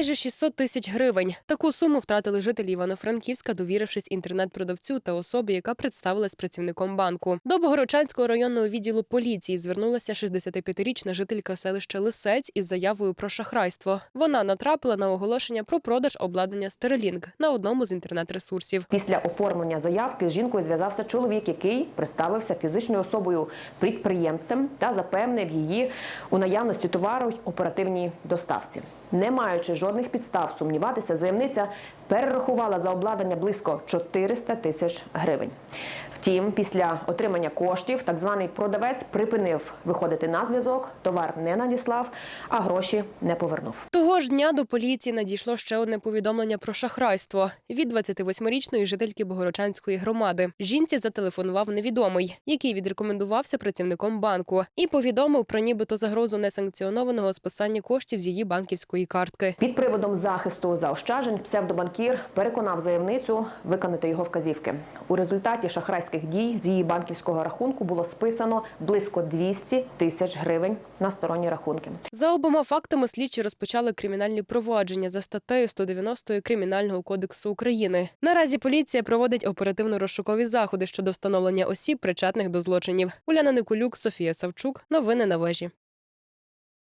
Майже 600 тисяч гривень. Таку суму втратили жителі Івано-Франківська, довірившись інтернет-продавцю та особі, яка представилась працівником банку. До Богородчанського районного відділу поліції звернулася 65-річна жителька селища Лисець із заявою про шахрайство. Вона натрапила на оголошення про продаж обладнання Starlink на одному з інтернет-ресурсів. Після оформлення заявки з жінкою зв'язався чоловік, який представився фізичною особою підприємцем та запевнив її у наявності товару й оперативній доставці. Не маючи жодних підстав сумніватися, заявниця перерахувала за обладнання близько 400 тисяч гривень. Втім, після отримання коштів так званий продавець припинив виходити на зв'язок, товар не надіслав, а гроші не повернув. Того ж дня до поліції надійшло ще одне повідомлення про шахрайство від 28-річної жительки Богородчанської громади. Жінці зателефонував невідомий, який відрекомендувався працівником банку, і повідомив про нібито загрозу несанкціонованого списання коштів з її банківської картки. Приводом захисту заощаджень псевдобанкір переконав заявницю виконати його вказівки. У результаті шахрайських дій з її банківського рахунку було списано близько 200 тисяч гривень на сторонні рахунки. За обома фактами слідчі розпочали кримінальні провадження за статтею 190 Кримінального кодексу України. Наразі поліція проводить оперативно-розшукові заходи щодо встановлення осіб, причетних до злочинів. Уляна Никулюк, Софія Савчук. Новини на вежі.